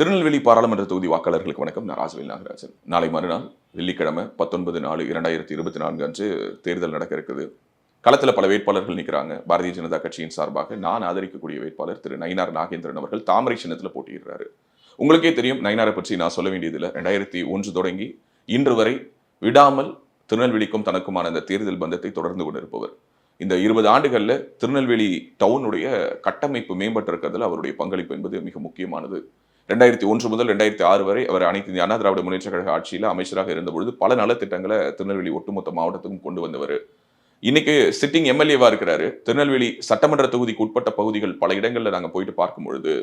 திருநெல்வேலி பாராளுமன்ற தொகுதி வாக்காளர்களுக்கு வணக்கம். நான் ராஜவேல் நாகராஜன். நாளை மறுநாள் வெள்ளிக்கிழமை பத்தொன்பது நாலு இரண்டாயிரத்தி இருபத்தி நான்கு அன்று தேர்தல் நடக்க இருக்குது. களத்தில் பல வேட்பாளர்கள் நிற்கிறாங்க பாரதிய ஜனதா கட்சியின் சார்பாக நான் ஆதரிக்கக்கூடிய வேட்பாளர் திரு நயினார் நாகேந்திரன் அவர்கள் தாமரை சின்னத்தில் போட்டியிடுறாரு. உங்களுக்கே தெரியும் நயினாரை பற்றி நான் சொல்ல வேண்டியதில்லை. ரெண்டாயிரத்தி ஒன்று தொடங்கி இன்று வரை விடாமல் திருநெல்வேலிக்கும் தனக்குமான அந்த தேர்தல் பந்தத்தை தொடர்ந்து கொண்டிருப்பவர். இந்த இருபது ஆண்டுகளில் திருநெல்வேலி டவுனுடைய கட்டமைப்பு மேம்பட்டிருக்கிறதுல அவருடைய பங்களிப்பு என்பது மிக முக்கியமானது. ரெண்டாயிரத்தி ஒன்று முதல் ரெண்டாயிரத்தி ஆறு வரை அவர் அனைத்து இந்திய அண்ணா திராவிட முன்னேற்ற கழக ஆட்சியில் அமைச்சராக இருந்தபொழுது பல நலத்திட்டங்களை திருநெல்வேலி ஒட்டுமொத்த மாவட்டத்துக்கும் கொண்டு வந்தவர். இன்னைக்கு சிட்டிங் எம்எல்ஏவா இருக்கிறாரு. திருநெல்வேலி சட்டமன்ற தொகுதிக்கு உட்பட்ட பகுதிகள் பல இடங்கள்ல நாங்க போயிட்டு பார்க்கும் பொழுது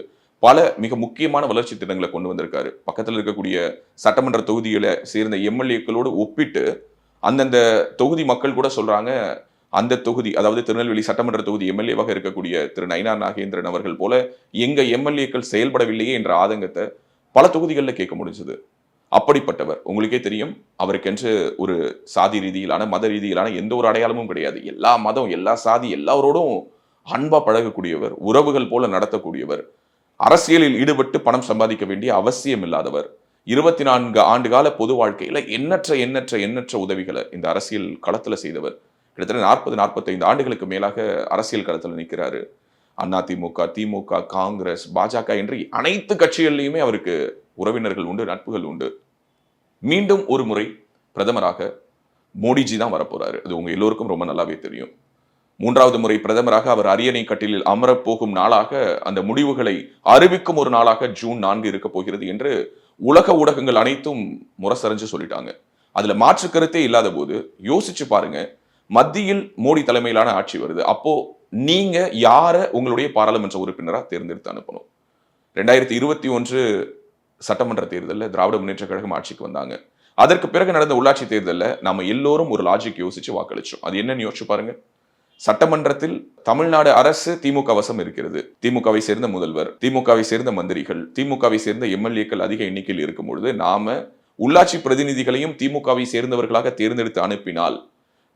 பல மிக முக்கியமான வளர்ச்சி திட்டங்களை கொண்டு வந்திருக்காரு. பக்கத்தில் இருக்கக்கூடிய சட்டமன்ற தொகுதிகளை சேர்ந்த எம்எல்ஏக்களோடு ஒப்பிட்டு அந்தந்த தொகுதி மக்கள் கூட சொல்றாங்க அந்த தொகுதி அதாவது திருநெல்வேலி சட்டமன்ற தொகுதி எம்எல்ஏவாக இருக்கக்கூடிய திரு நயினார் நாகேந்திரன் அவர்கள் போல எங்க எம்எல்ஏக்கள் செயல்படவில்லையே என்ற ஆதங்கத்தை பல தொகுதிகளில் கேட்க முடிஞ்சது. அப்படிப்பட்டவர். உங்களுக்கே தெரியும் அவருக்கென்று ஒரு சாதி ரீதியிலான மத ரீதியிலான எந்த ஒரு அடையாளமும் கிடையாது. எல்லா மதம் எல்லா சாதி எல்லாரோடும் அன்பா பழகக்கூடியவர் உறவுகள் போல நடத்தக்கூடியவர் அரசியலில் ஈடுபட்டு பணம் சம்பாதிக்க வேண்டிய அவசியம் இல்லாதவர். இருபத்தி நான்கு ஆண்டு கால பொது வாழ்க்கையில எண்ணற்ற எண்ணற்ற எண்ணற்ற உதவிகளை இந்த அரசியல் களத்துல செய்தவர். கிட்டத்தட்ட நாற்பது நாற்பத்தைந்து ஆண்டுகளுக்கு மேலாக அரசியல் களத்தில் நிற்கிறாரு. அண்ணா திமுக திமுக காங்கிரஸ் பாஜக என்று அனைத்து கட்சிகள்லையுமே அவருக்கு உறவினர்கள் உண்டு நட்புகள் உண்டு. மீண்டும் ஒரு முறை பிரதமராக மோடிஜி தான் வரப்போறாரு. அது உங்க எல்லோருக்கும் ரொம்ப நல்லாவே தெரியும். மூன்றாவது முறை பிரதமராக அவர் அரியணை கட்டிலில் அமரப்போகும் நாளாக அந்த முடிவுகளை அறிவிக்கும் ஒரு நாளாக ஜூன் நான்கு இருக்க போகிறது என்று உலக ஊடகங்கள் அனைத்தும் முரசறிஞ்சு சொல்லிட்டாங்க. அதுல மாற்று கருத்தே இல்லாத போது யோசிச்சு பாருங்க மத்தியில் மோடி தலைமையிலான ஆட்சி வருது. அப்போ நீங்க யார உங்களுடைய பாராளுமன்ற உறுப்பினராக தேர்ந்தெடுத்து அனுப்பணும்? ரெண்டாயிரத்தி இருபத்தி ஒன்று சட்டமன்ற தேர்தலில் திராவிட முன்னேற்ற கழகம் ஆட்சிக்கு வந்தாங்க. அதற்கு பிறகு நடந்த உள்ளாட்சி தேர்தலில் நம்ம எல்லோரும் ஒரு லாஜிக் யோசிச்சு வாக்களிச்சோம். அது என்னன்னு யோசிச்சு பாருங்க. சட்டமன்றத்தில் தமிழ்நாடு அரசு திமுக வசம் இருக்கிறது. திமுகவை சேர்ந்த முதல்வர் திமுகவை சேர்ந்த மந்திரிகள் திமுகவை சேர்ந்த எம்எல்ஏக்கள் அதிக எண்ணிக்கையில் இருக்கும் பொழுது நாம உள்ளாட்சி பிரதிநிதிகளையும் திமுகவை சேர்ந்தவர்களாக தேர்ந்தெடுத்து அனுப்பினால்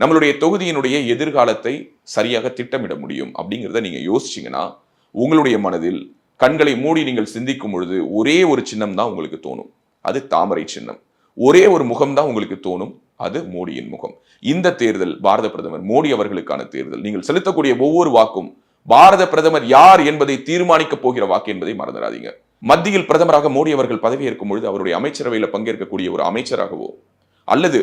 நம்மளுடைய தொகுதியினுடைய எதிர்காலத்தை சரியாக திட்டமிட முடியும் அப்படிங்கிறத நீங்க யோசிச்சீங்கன்னா உங்களுடைய மனதில் கண்களை மூடி நீங்கள் சிந்திக்கும் பொழுது ஒரே ஒரு சின்னம் தான் உங்களுக்கு தோணும். அது தாமரை சின்னம். ஒரே ஒரு முகம் தான் உங்களுக்கு தோணும். அது மோடியின் முகம். இந்த தேர்தல் பாரத பிரதமர் மோடி அவர்களுக்கான தேர்தல். நீங்கள் செலுத்தக்கூடிய ஒவ்வொரு வாக்கும் பாரத பிரதமர் யார் என்பதை தீர்மானிக்க போகிற வாக்கு என்பதை மறந்துடாதீங்க. மத்தியில் பிரதமராக மோடி அவர்கள் பதவியேற்கும் பொழுது அவருடைய அமைச்சரவையில் பங்கேற்கக்கூடிய ஒரு அமைச்சராகவோ அல்லது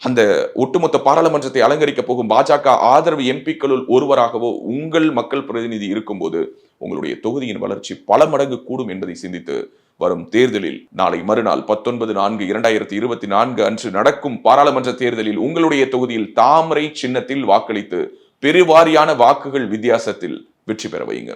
அந்த ஒட்டுமொத்த பாராளுமன்றத்தை அலங்கரிக்க போகும் பாஜக ஆதரவு எம்பிக்களுள் ஒருவராகவோ உங்கள் மக்கள் பிரதிநிதி இருக்கும்போது உங்களுடைய தொகுதியின் வளர்ச்சி பல மடங்கு கூடும் என்பதை சிந்தித்து வரும் தேர்தலில் நாளை மறுநாள் பத்தொன்பது நான்கு இரண்டாயிரத்தி இருபத்தி நான்கு அன்று நடக்கும் பாராளுமன்ற தேர்தலில் உங்களுடைய தொகுதியில் தாமரை சின்னத்தில் வாக்களித்து பெருவாரியான வாக்குகள் வித்தியாசத்தில் வெற்றி பெற வையுங்க